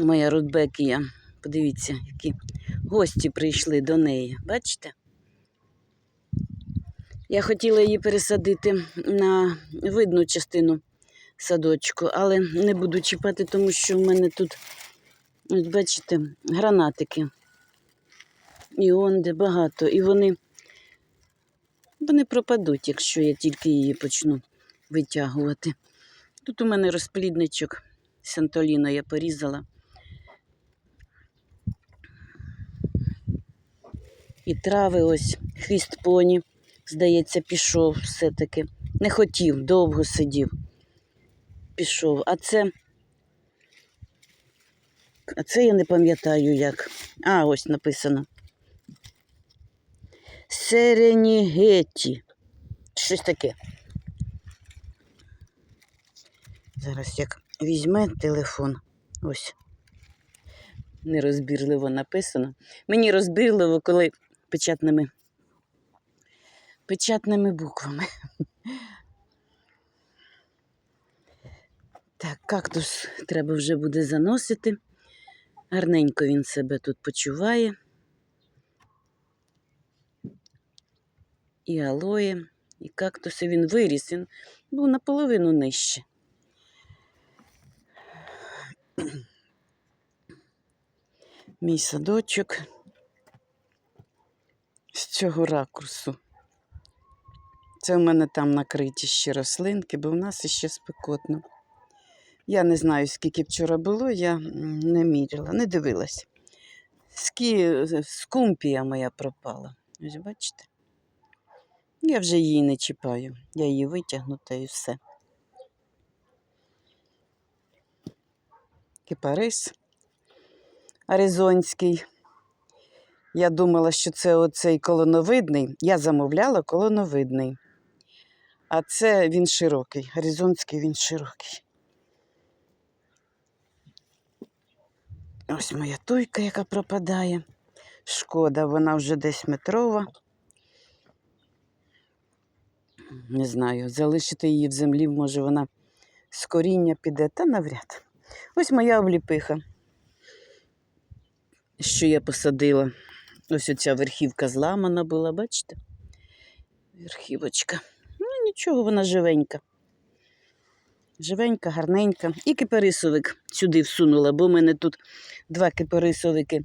Моя Рудбекія. Подивіться, які гості прийшли до неї. Бачите? Я хотіла її пересадити на видну частину садочку, але не буду чіпати, тому що в мене тут, от бачите, гранатики. І онде багато. І вони, вони пропадуть, якщо я тільки її почну витягувати. Тут у мене розплідничок Сантоліно я порізала. І трави ось, хвіст поні, здається, пішов все-таки. Не хотів, довго сидів. Пішов. А це. А це я не пам'ятаю як. А, ось написано. Серенігеті. Щось таке. Зараз як візьме телефон. Ось. Нерозбірливо написано. Мені розбірливо, коли печатними, печатними буквами. Так, кактус треба вже буде заносити. Гарненько він себе тут почуває. І алоє, і кактуси він виріс, він був наполовину нижче. Мій садочок цього ракурсу. Це в мене там накриті ще рослинки, бо в нас іще спекотно. Я не знаю, скільки вчора було, я не міряла, не дивилась. Скі... Скумпія моя пропала. Ось бачите? Я вже її не чіпаю. Я її витягну та і все. Кипарис аризонський. Я думала, що це оцей колоновидний. Я замовляла колоновидний. А це він широкий. Аризонський він широкий. Ось моя туйка, яка пропадає. Шкода, вона вже десь метрова. Не знаю, залишити її в землі, може вона з коріння піде, та навряд. Ось моя обліпиха, що я посадила. Ось оця верхівка зламана була, бачите? Верхівочка. Ну, нічого, вона живенька. Живенька, гарненька. І кипарисовик сюди всунула, бо в мене тут два кипарисовики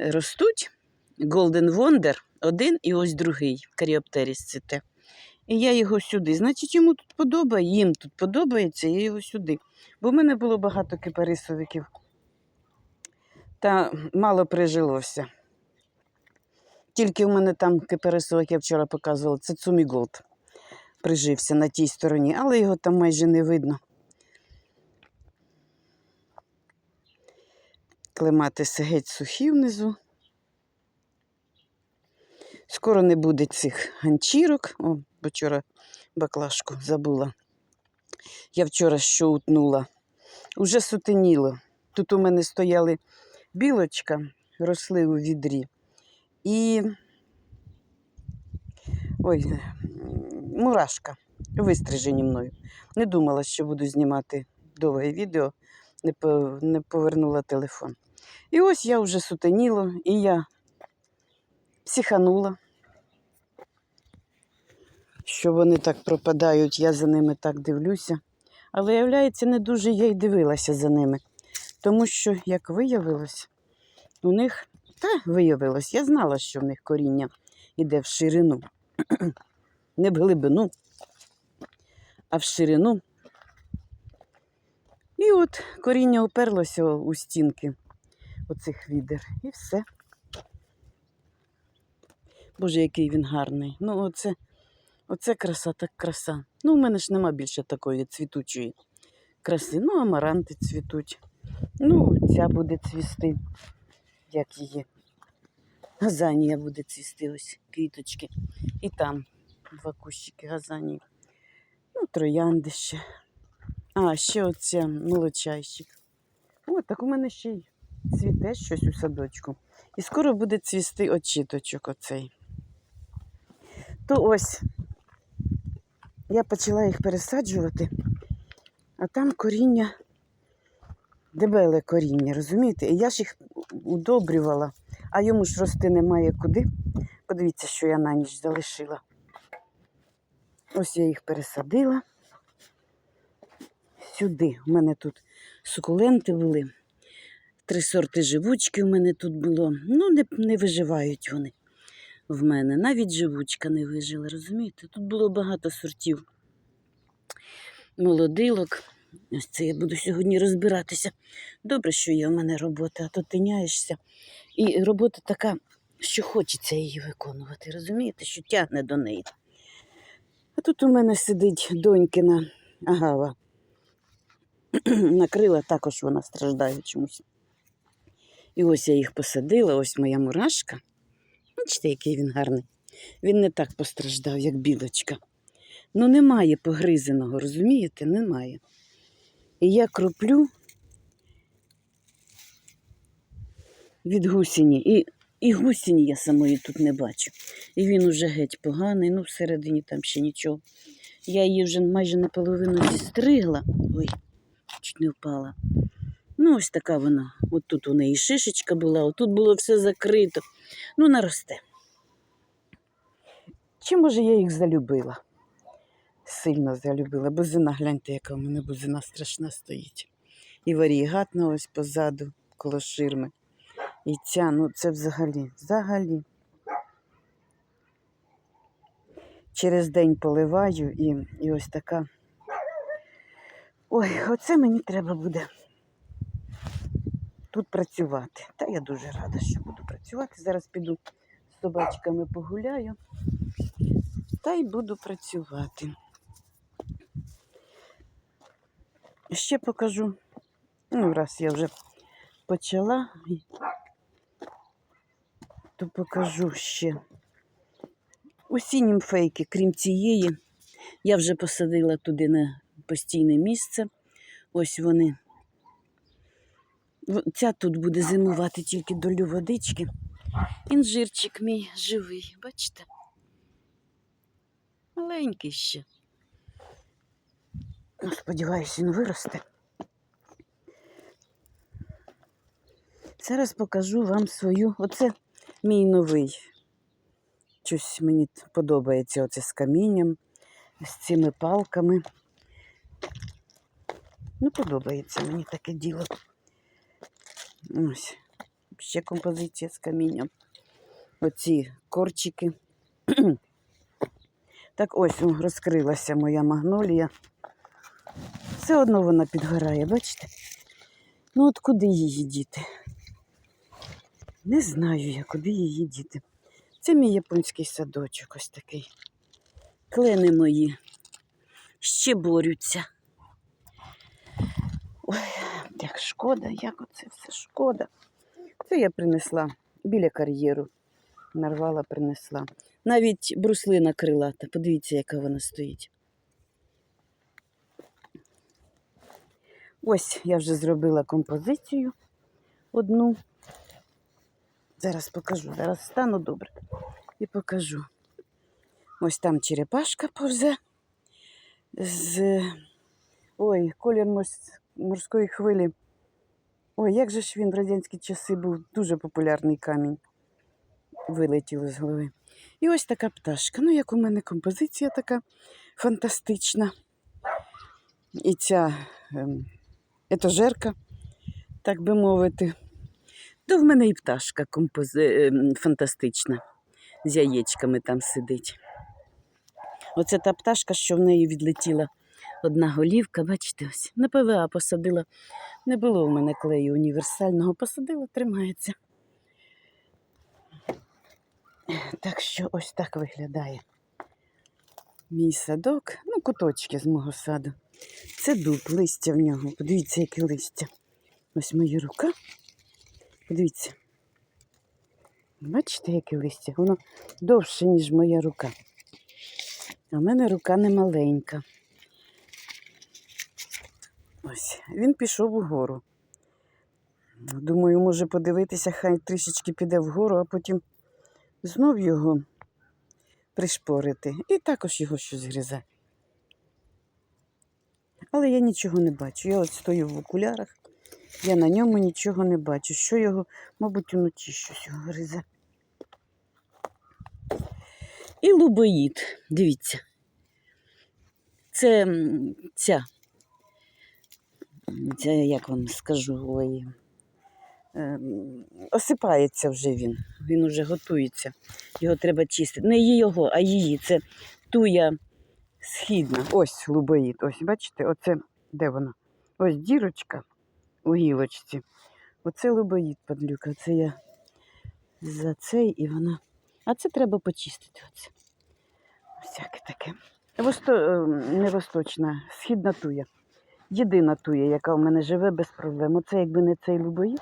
е, ростуть. Golden Wonder один і ось другий каріоптеріс цвіте. І я його сюди. Значить, йому тут подобає, їм тут подобається, я його сюди. Бо в мене було багато кипарисовиків. Та мало прижилося. Тільки в мене там кипарисовик, я вчора показувала, це цуміголд Прижився на тій стороні, але його там майже не видно. Клематиси геть сухі внизу. Скоро не буде цих ганчірок. О, вчора баклажку забула. Я вчора що утнула. Уже сутеніло. Тут у мене стояли білочка, росли у відрі. І ой, мурашка, вистрижені мною. Не думала, що буду знімати довге відео, не, повернула телефон. І ось я вже сутеніло, і я психанула, що вони так пропадають, я за ними так дивлюся. Але, виявляється, не дуже я й дивилася за ними. Тому що, як виявилось, у них, та виявилось, я знала, що в них коріння йде в ширину. Не в глибину, а в ширину. І от коріння уперлося у стінки оцих відер. І все. Боже, який він гарний. Ну, оце, оце краса, так краса. Ну, у мене ж нема більше такої цвітучої краси. Ну, амаранти цвітуть. Ну, ця буде цвісти, як її. Газанія буде цвісти, ось квіточки. І там два кущики газанії. Ну, троянди ще. А, ще оце молочайщик. О, так у мене ще й цвіте щось у садочку. І скоро буде цвісти очіточок оцей. То ось я почала їх пересаджувати, а там коріння дебеле коріння, розумієте? І я ж їх удобрювала, а йому ж рости немає куди. Подивіться, що я на ніч залишила. Ось я їх пересадила. Сюди. У мене тут сукуленти були. Три сорти живучки у мене тут було. Ну, не, не виживають вони в мене. Навіть живучка не вижила, розумієте? Тут було багато сортів молодилок. Ось це я буду сьогодні розбиратися. Добре, що є у мене робота, а то тиняєшся. І робота така, що хочеться її виконувати, розумієте, що тягне до неї. А тут у мене сидить донькина агава. Накрила, також вона страждає чомусь. І ось я їх посадила, ось моя мурашка. Бачите, який він гарний. Він не так постраждав, як білочка. Ну, немає погризеного, розумієте? Немає. І я кроплю від гусіні. І, і гусіні я самої тут не бачу. І він уже геть поганий, ну всередині там ще нічого. Я її вже майже наполовину зістригла. Ой, чуть не впала. Ну, ось така вона. От тут у неї шишечка була, отут було все закрито. Ну, наросте. Чи може я їх залюбила? Сильно залюбила. Бузина, гляньте, яка в мене бузина страшна стоїть. І варігатна ось позаду, коло ширми. І ця, ну це взагалі, взагалі. Через день поливаю і, і ось така. Ой, оце мені треба буде тут працювати. Та я дуже рада, що буду працювати. Зараз піду з собачками погуляю. Та й буду працювати. Ще покажу. Ну, раз я вже почала, то покажу ще. Усі німфейки, крім цієї, я вже посадила туди на постійне місце. Ось вони. Ця тут буде зимувати тільки долю водички. Інжирчик мій живий, бачите? Маленький ще. Ну, сподіваюсь, він виросте. Зараз покажу вам свою. Оце мій новий. Щось мені подобається оце з камінням, з цими палками. Ну, подобається мені таке діло. Ось. Ще композиція з камінням. Оці корчики. Так ось розкрилася моя магнолія. Все одно вона підгорає, бачите? Ну от куди її діти? Не знаю я, куди її діти. Це мій японський садочок ось такий. Клени мої ще борються. Ой, як шкода, як оце все шкода. Це я принесла біля кар'єру. Нарвала, принесла. Навіть бруслина крилата. Подивіться, яка вона стоїть. Ось я вже зробила композицію одну. Зараз покажу. Зараз стану добре і покажу. Ось там черепашка повзе з. Ой, колір морської хвилі. Ой, як же ж він в радянські часи був дуже популярний камінь. Вилетіло з голови. І ось така пташка. Ну, як у мене композиція така фантастична. І ця ем, етажерка, так би мовити. То в мене і пташка компози... ем, фантастична. З яєчками там сидить. Оце та пташка, що в неї відлетіла одна голівка, бачите, ось на ПВА посадила. Не було в мене клею універсального, посадила, тримається. Так що ось так виглядає. Мій садок, ну, куточки з мого саду. Це дуб, листя в нього. Подивіться, яке листя. Ось моя рука. Подивіться. Бачите, яке листя? Воно довше, ніж моя рука. А в мене рука не маленька. Ось, він пішов угору. Думаю, може подивитися, хай трішечки піде вгору, а потім знов його пришпорити. І також його щось гризе. Але я нічого не бачу. Я от стою в окулярах Я на ньому нічого не бачу. Що його, мабуть, уночі щось його гризе. І лубоїд, дивіться. Це ця, ця, як вам скажу, ой, ем, осипається вже він. Він уже готується. Його треба чистити. Не його, а її. Це туя східна. Ось лубоїд. Ось, бачите, оце де вона? Ось дірочка у гілочці. Оце лубоїд падлюка. Це я за цей і вона. А це треба почистити. Оце. Всяке таке. Восто... е, Не восточна, східна туя. Єдина туя, яка в мене живе без проблем. Оце якби не цей лубоїд.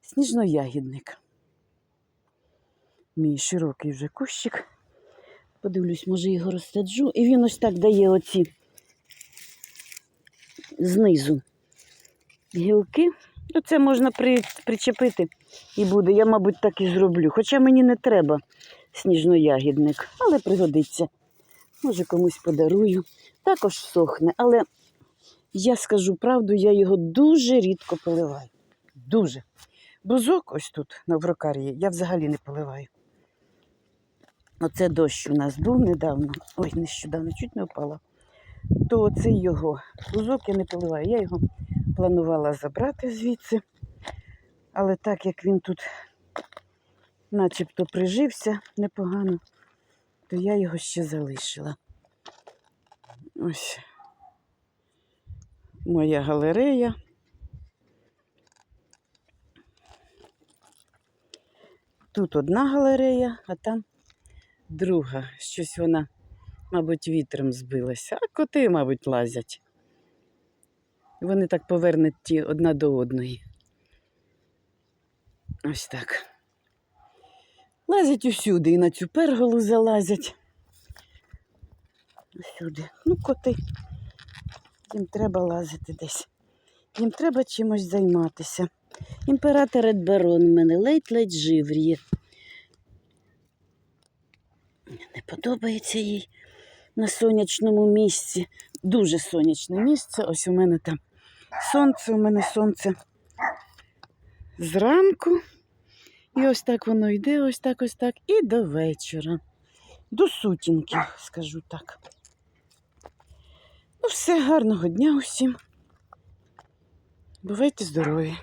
Сніжноягідник. Мій широкий вже кущик. Подивлюсь, може його розсаджу. І він ось так дає оці знизу гілки. Оце можна при... причепити і буде. Я, мабуть, так і зроблю. Хоча мені не треба сніжноягідник, але пригодиться. Може, комусь подарую. Також сохне, але я скажу правду, я його дуже рідко поливаю. Дуже. Бузок ось тут, на Врокарії, я взагалі не поливаю. Оце дощ у нас був недавно. Ой, нещодавно, чуть не впала. То оце його. Бузок я не поливаю. Я його планувала забрати звідси. Але так як він тут начебто прижився непогано, то я його ще залишила. Ось моя галерея. Тут одна галерея, а там друга. Щось вона, мабуть, вітром збилася, а коти, мабуть, лазять. Вони так повернуті одна до одної. Ось так. Лазять усюди, і на цю перголу залазять. Усюди. Ну, коти. Їм треба лазити десь. Їм треба чимось займатися. Імператор Едберон в мене ледь-ледь живріє. Не подобається їй на сонячному місці. Дуже сонячне місце. Ось у мене там сонце, у мене сонце зранку. І ось так воно йде, ось так, ось так, і до вечора. До сутінки, скажу так. Ну, все, гарного дня усім. Бувайте здорові!